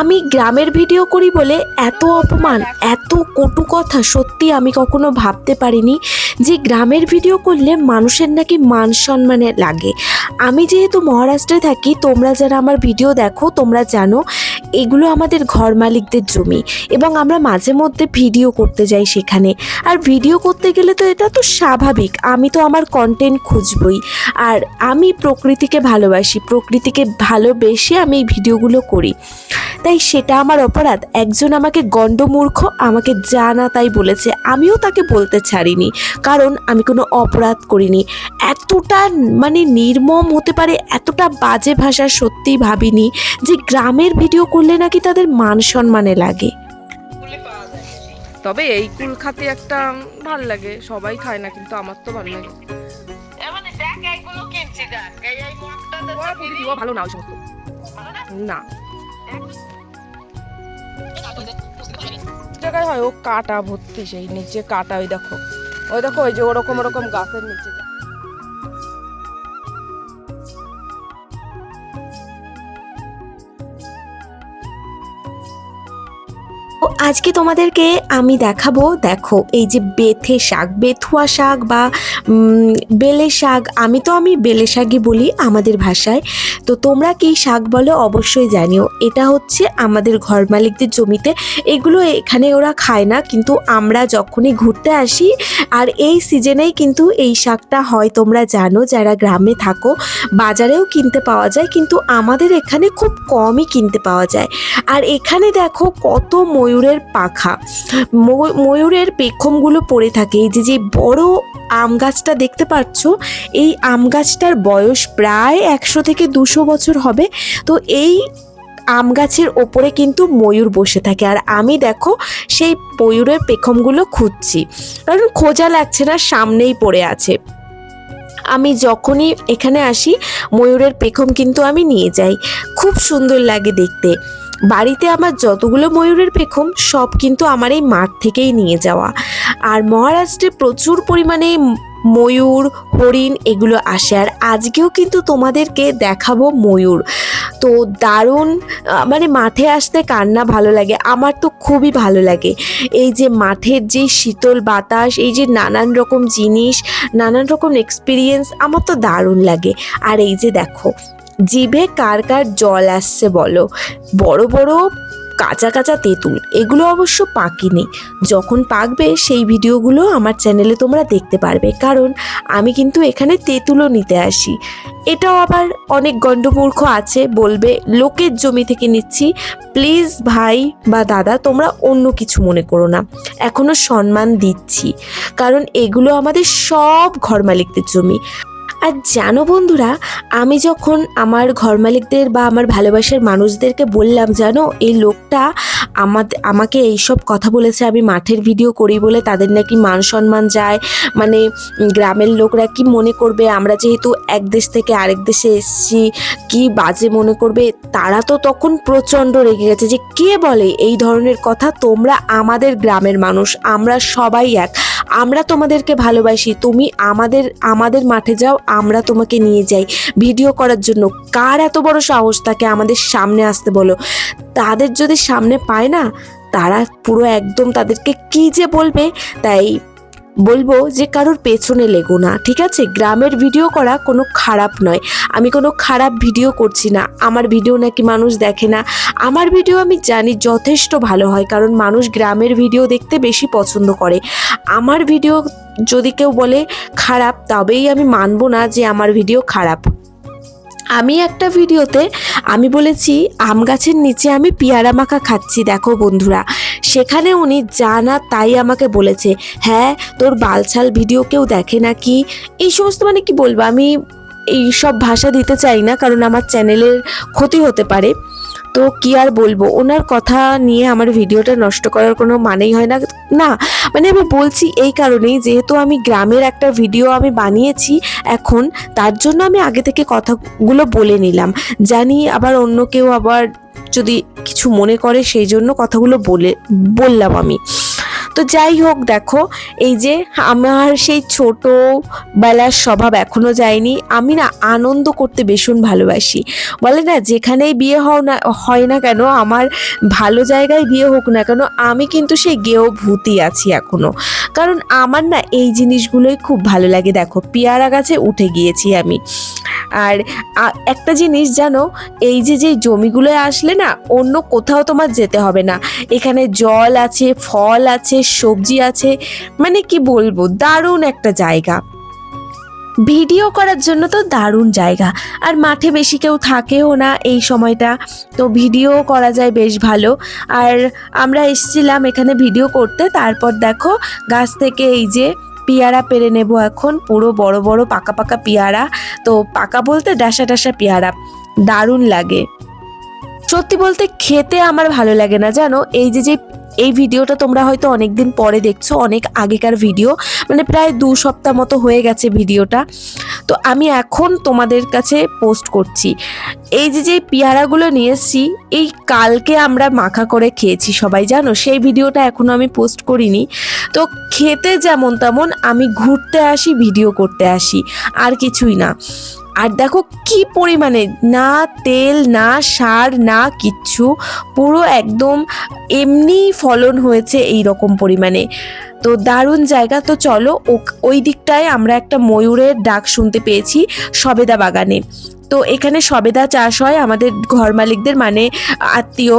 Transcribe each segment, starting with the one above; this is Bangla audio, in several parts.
আমি গ্রামের ভিডিও করি বলে এত অপমান, এত কটু কথা সত্যি আমি কখনো ভাবতে পারিনি যে গ্রামের ভিডিও করলে মানুষের নাকি মান সম্মানে লাগে। আমি যেহেতু মহারাষ্ট্রে থাকি, তোমরা যারা আমার ভিডিও দেখো, তোমরা জানো এগুলো আমাদের ঘর মালিকদের জমি এবং আমরা মাঝে মধ্যে ভিডিও করতে যাই সেখানে। আর ভিডিও করতে গেলে তো এটা তো স্বাভাবিক, আমি তো আমার কন্টেন্ট খুঁজবই। আর আমি প্রকৃতিকে ভালোবাসি, প্রকৃতিকে ভালোবেসে আমি এই ভিডিওগুলো করি। তাই সেটা আমার অপরাধ। একজন আমাকে গণ্ডমূর্খ আমাকে যা না তাই বলেছে, আমিও তাকে বলতে ছাড়িনি। কারণ আমি কোনো অপরাধ করিনি। এতটা মানে নির্মম হতে পারে, এতটা বাজে ভাষা সত্যিই ভাবিনি যে গ্রামের ভিডিও করলে নাকি তাদের মান সম্মানে লাগে। তবে এই কুল খাতে একটা ভালো লাগে, সবাই খায় না কিন্তু আমার তো ভালো লাগে। ভালো না না। জায়গায় হয় ও কাটা ভর্তি সেই, নিচে কাটা ওই দেখো। ওই দেখো ওই যে ওরকম ওরকম গাছের নিচে। তো আজকে তোমাদেরকে আমি দেখাবো, দেখো, এই যে বেথে শাক, বেথুয়া শাক বা বেলে শাক, আমি তো আমি বেলে শাকই বলি আমাদের ভাষায়। তো তোমরা কি শাক বলো অবশ্যই জানিও। এটা হচ্ছে আমাদের ঘর মালিকদের জমিতে, এগুলো এখানে ওরা খায় না, কিন্তু আমরা যখনই ঘুরতে আসি, আর এই সিজনেই কিন্তু এই শাকটা হয়, তোমরা জানো, যারা গ্রামে থাকো, বাজারেও কিনতে পাওয়া যায়, কিন্তু আমাদের এখানে খুব কমই কিনতে পাওয়া যায়। আর এখানে দেখো কত ময়ূরের পাখা। ময়- ময়ূরের পেখমগুলো পড়ে থাকে। এই যে যে বড় আম গাছটা দেখতে পাচ্ছ, এই আম গাছটার বয়স প্রায় একশো থেকে দুশো বছর হবে। তো এই আম গাছের ওপরে কিন্তু ময়ূর বসে থাকে। আর আমি দেখো, সেই ময়ূরের পেখমগুলো খুঁজছি। কারণ খোঁজা লাগছে না, সামনেই পড়ে আছে। আমি যখনই এখানে আসি, ময়ূরের পেখম কিন্তু আমি নিয়ে যাই। খুব সুন্দর লাগে দেখতে। বাড়িতে আমার যতগুলো ময়ূরের পেখম, সব কিন্তু আমার এই মাঠ থেকেই নিয়ে যাওয়া। আর মহারাষ্ট্রে প্রচুর পরিমাণে ময়ূর, হরিণ এগুলো আসে, আর আজকেও কিন্তু তোমাদেরকে দেখাবো ময়ূর। তো দারুণ মানে মাঠে আসতে কার না ভালো লাগে? আমার তো খুবই ভালো লাগে। এই যে মাঠের যে শীতল বাতাস, এই যে নানান রকম জিনিস, নানান রকম এক্সপিরিয়েন্স আমার তো দারুণ লাগে। আর এই যে দেখো জিভে কার কার জল আসছে বলো? বড় বড় কাঁচা কাঁচা তেঁতুল, এগুলো অবশ্য পাকেনি। যখন পাকবে সেই ভিডিওগুলো আমার চ্যানেলে তোমরা দেখতে পারবে। কারণ আমি কিন্তু এখানে তেঁতুলও নিতে আসি। এটাও আবার অনেক গণ্ডমূর্খ আছে, বলবে, লোকের জমি থেকে নিচ্ছি। প্লিজ ভাই বা দাদা, তোমরা অন্য কিছু মনে করো না। এখনও সম্মান দিচ্ছি। কারণ এগুলো আমাদের সব ঘর মালিকদের জমি। আর জানো বন্ধুরা, আমি যখন আমার ঘর মালিকদের বা আমার ভালোবাসার মানুষদেরকে বললাম, জানো, এই লোকটা আমাদের আমাকে এইসব কথা বলেছে, আমি মাঠের ভিডিও করি বলে তাদের নাকি মান সম্মান যায় মানে গ্রামের লোকরা কি মনে করবে, আমরা যেহেতু এক দেশ থেকে আরেক দেশে এসেছি, কি বাজে মনে করবে? তারা তো তখন প্রচণ্ড রেগে গেছে যে, কে বলে এই ধরনের কথা? তোমরা আমাদের গ্রামের মানুষ, আমরা সবাই এক। আমরা তোমাদেরকে ভালোবাসি, তুমি আমাদের আমাদের মাঠে যাও, আমরা তোমাকে নিয়ে যাই। ভিডিও করার জন্য কার এত বড় সাহস থাকে আমাদের সামনে আসতে বলো? তাদের যদি সামনে পায় না, তারা পুরো একদম তাদেরকে কি যে বলবে, তাই বলব যে কারোর পেছনে লেগো না, ঠিক আছে? গ্রামের ভিডিও করা কোনো খারাপ নয়। আমি কোনো খারাপ ভিডিও করছি না। আমার ভিডিও নাকি মানুষ দেখে না। আমার ভিডিও আমি জানি যথেষ্ট ভালো হয়, কারণ মানুষ গ্রামের ভিডিও দেখতে বেশি পছন্দ করে। আমার ভিডিও যদি কেউ বলে খারাপ, তবেই আমি মানবো না যে আমার ভিডিও খারাপ। আমি একটা ভিডিওতে আমি বলেছি, আম গাছের নিচে আমি পেয়ারা মাখা খাচ্ছি। দেখো বন্ধুরা সেখানে উনি যা না তাই আমাকে বলেছে। হ্যাঁ তোর বালছাল ভিডিও কেউ দেখে না কি এই সমস্ত মানে কি বলব? আমি এই সব ভাষা দিতে চাই না, কারণ আমার চ্যানেলের ক্ষতি হতে পারে। তো কি আর বলব? ওনার কথা নিয়ে আমার ভিডিওটা নষ্ট করার কোনো মানেই হয় না। না মানে আমি বলছি এই কারণেই যেহেতু আমি গ্রামের একটা ভিডিও আমি বানিয়েছি এখন, তার জন্য আমি আগে থেকে কথাগুলো বলে নিলাম। জানি আবার অন্য কেউ আবার যদি কিছু মনে করে, সেই জন্য কথাগুলো বলে, বললাম আমি। তো যাই হোক, দেখো, এই যে আমার সেই ছোটোবেলার স্বভাব এখনও যায়নি। আমি না আনন্দ করতে ভীষণ ভালোবাসি। বলে না, যেখানেই বিয়ে হও না, হয় না কেন, আমার ভালো জায়গায় বিয়ে হোক না কেন, আমি কিন্তু সেই গেও ভূতি আছি এখনও। কারণ আমার না এই জিনিসগুলোই খুব ভালো লাগে। দেখো, পেয়ারা গাছে উঠে গিয়েছি আমি। আর একটা জিনিস জানো, এই যে যে জমিগুলো আসলে না, অন্য কোথাও তোমার যেতে হবে না। এখানে জল আছে, ফল আছে, সবজি আছে মানে কি বলব, দারুণ একটা জায়গা। ভিডিও করার জন্য তো দারুণ জায়গা, আর মাঠে বেশি কেউ থাকেও না এই সময়টা, তো ভিডিও করা যায় বেশ ভালো। আর আমরা এসেছিলাম এখানে ভিডিও করতে, তারপর দেখো গাছ থেকে এই যে পেয়ারা পেরে নেব এখন। পুরো বড় বড় পাকা পাকা পেয়ারা। তো পাকা বলতে ডাসা ডাসা পেয়ারা। দারুণ লাগে। সত্যি বলতে খেতে আমার ভালো লাগে না, জানো? এই যে যে এই ভিডিওটা তোমরা হয়তো অনেক দিন পরে দেখছ, অনেক আগেকার ভিডিও মানে প্রায় দু সপ্তাহ মতো হয়ে গেছে ভিডিওটা। তো আমি এখন তোমাদের কাছে পোস্ট করছি। এই যে যে পেয়ারাগুলো নিয়ে এসেছি, এই কালকে আমরা মাখা করে খেয়েছি সবাই, জানো? সেই ভিডিওটা এখনও আমি পোস্ট করিনি। তো খেতে যেমন তেমন আমি ঘুরতে আসি, ভিডিও করতে আসি, আর কিছুই না। আর দেখো কি পরিমাণে, না তেল, না সার, না কিচ্ছু, পুরো একদম এমনি ফলন হয়েছে এই রকম পরিমাণে। তো দারুণ জায়গা, তো চলো ওই দিকটায় আমরা একটা ময়ূরের ডাক শুনতে পেয়েছি সবেদা বাগানে। তো এখানে সবেদা চাষ হয় আমাদের ঘর মালিকদের মানে আত্মীয়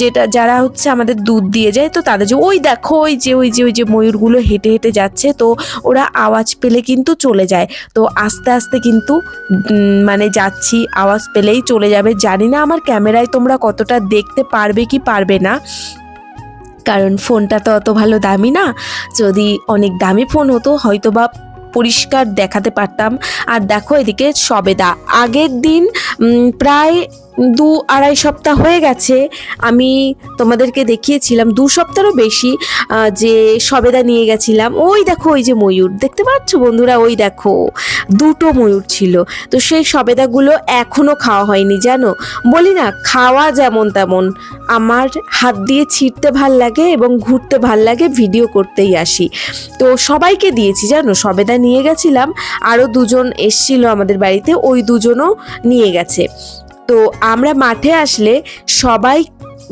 যেটা, যারা হচ্ছে আমাদের দুধ দিয়ে যায়, তো তাদের যে, ওই দেখো, ওই যে ওই যে ওই যে, ময়ূরগুলো হেঁটে হেঁটে যাচ্ছে। তো ওরা আওয়াজ পেলে কিন্তু চলে যায়। তো আস্তে আস্তে কিন্তু মানে যাচ্ছি, আওয়াজ পেলেই চলে যাবে। জানি না আমার ক্যামেরায় তোমরা কতটা দেখতে পারবে কি পারবে না, কারণ ফোনটা তো অত ভালো দামি না। যদি অনেক দামি ফোন হতো হয়তো বা পরিষ্কার দেখাতে পারতাম। আর দেখো এদিকে সবেদা। আগের দিন প্রায় দু আড়াই সপ্তাহ হয়ে গেছে, আমি তোমাদেরকে দেখিয়েছিলাম, দু সপ্তাহেরও বেশি যে সবেদা নিয়ে গেছিলাম। ওই দেখো, ওই যে ময়ূর, দেখতে পাচ্ছ বন্ধুরা? ওই দেখো, দুটো ময়ূর ছিল। তো সেই সবেদাগুলো এখনও খাওয়া হয়নি, জানো? বলি না, খাওয়া যেমন তেমন। আমার হাত দিয়ে ছিঁড়তে ভালো লাগে এবং ঘুরতে ভালো লাগে, ভিডিও করতেই আসি। তো সবাইকে দিয়েছি, জানো? সবেদা নিয়ে গেছিলাম, আরও দুজন এসছিল আমাদের বাড়িতে, ওই দুজনও নিয়ে গেছে। তো আমরা মাঠে আসলে সবাই,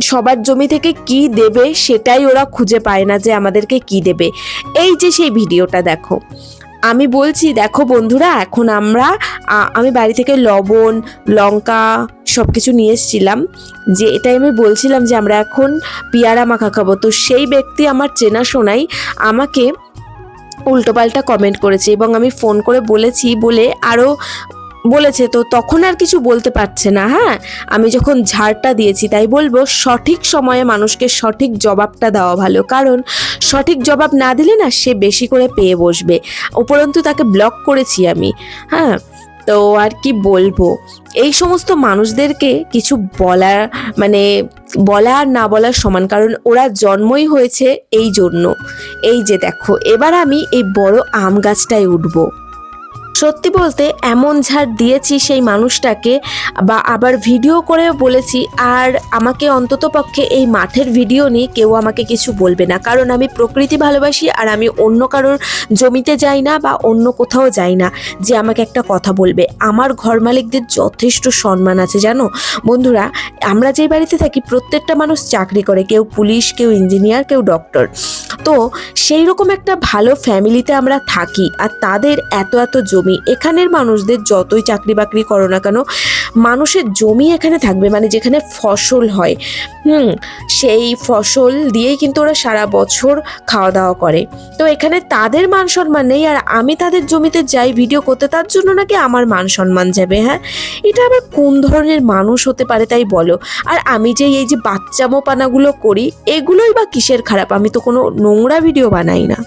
সবার জমি থেকে কি দেবে সেটাই ওরা খুঁজে পায় না যে আমাদেরকে কি দেবে। এই যে সেই ভিডিওটা দেখো। আমি বলছি, দেখো বন্ধুরা, এখন আমরা আমি বাড়ি থেকে লবণ, লঙ্কা সব কিছু নিয়ে এসেছিলাম। যে এটাই আমি বলছিলাম যে আমরা এখন পেয়ারা মাখা খাব। তো সেই ব্যক্তি আমার চেনাশোনাই আমাকে উল্টোপাল্টা কমেন্ট করেছে এবং আমি ফোন করে বলেছি বলে আরও বলেছে, তো তখন আর কিছু বলতে পারছে না হ্যাঁ? আমি যখন ঝাড়টা দিয়েছি, তাই বলব সঠিক সময়ে মানুষকে সঠিক জবাবটা দেওয়া ভালো। কারণ সঠিক জবাব না দিলে না সে বেশি করে পেয়ে বসবে। উপরন্তু তাকে ব্লক করেছি আমি হ্যাঁ? তো আর কি বলব? এই সমস্ত মানুষদেরকে কিছু বলার মানে বলা আর না বলার সমান, কারণ ওরা জন্মই হয়েছে এই জন্য। এই যে দেখো, এবার আমি এই বড় আম গাছটায় উঠবো। সত্যি বলতে এমন ঝাড় দিয়েছি সেই মানুষটাকে, বা আবার ভিডিও করে বলেছি, আর আমাকে অন্তত পক্ষে এই মাঠের ভিডিও নিয়ে কেউ আমাকে কিছু বলবে না। কারণ আমি প্রকৃতি ভালোবাসি আর আমি অন্য কারোর জমিতে যাই না বা অন্য কোথাও যাই না যে আমাকে একটা কথা বলবে। আমার ঘর মালিকদের যথেষ্ট সম্মান আছে, জানো? বন্ধুরা, আমরা যেই বাড়িতে থাকি, প্রত্যেকটা মানুষ চাকরি করে, কেউ পুলিশ, কেউ ইঞ্জিনিয়ার, কেউ ডক্টর। তো সেই রকম একটা ভালো ফ্যামিলিতে আমরা থাকি, আর তাদের এত এত জমি এখানের মানুষদের যতই চাকরি বাকরি করো না কেন, মানুষের জমি এখানে থাকবে মানে যেখানে ফসল হয়। হুম, সেই ফসল দিয়েই কিন্তু ওরা সারা বছর খাওয়া দাওয়া করে। তো এখানে তাদের মান সম্মান নেই, আর আমি তাদের জমিতে যাই ভিডিও করতে, তার জন্য নাকি আমার মান সম্মান যাবে হ্যাঁ? এটা আবার কোন ধরনের মানুষ হতে পারে তাই বলো? আর আমি যে এই যে বাচ্চামোপানাগুলো করি, এগুলোই বা কিসের খারাপ? আমি তো কোনো নোংরা ভিডিও বানাই না।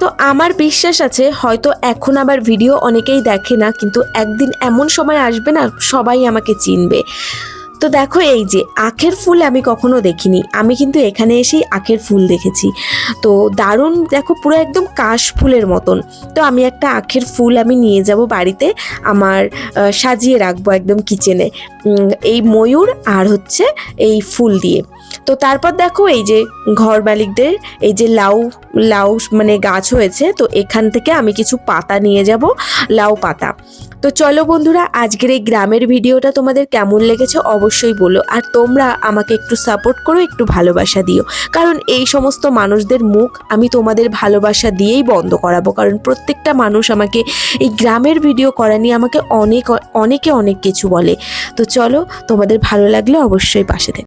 তো আমার বিশ্বাস আছে, হয়তো এখন আবার ভিডিও অনেকেই দেখে না, কিন্তু একদিন এমন সময় আসবে না, সবাই আমাকে চিনবে। তো দেখো এই যে, আখের ফুল আমি কখনো দেখিনি। আমি কিন্তু এখানে এসেই আখের ফুল দেখেছি। তো দারুণ, দেখো পুরো একদম কাশ ফুলের মতন। তো আমি একটা আখের ফুল আমি নিয়ে যাব বাড়িতে, আমার সাজিয়ে রাখব একদম কিচেনে এই ময়ূর আর হচ্ছে এই ফুল দিয়ে। তো তারপর দেখো এই যে ঘর মালিকদের, এই যে লাউ লাউ মানে গাছ হয়েছে, তো এখান থেকে আমি কিছু পাতা নিয়ে যাব, লাউ পাতা। তো চলো বন্ধুরা, আজকের এই গ্রামের ভিডিওটা তোমাদের কেমন লেগেছে অবশ্যই বলো, আর তোমরা আমাকে একটু সাপোর্ট করো, একটু ভালোবাসা দিও। কারণ এই সমস্ত মানুষদের মুখ আমি তোমাদের ভালোবাসা দিয়েই বন্ধ করাবো, কারণ প্রত্যেকটা মানুষ আমাকে এই গ্রামের ভিডিও করা নিয়ে আমাকে অনেক, অনেকে অনেক কিছু বলে। তো চলো, তোমাদের ভালো লাগলে অবশ্যই পাশে থেকে।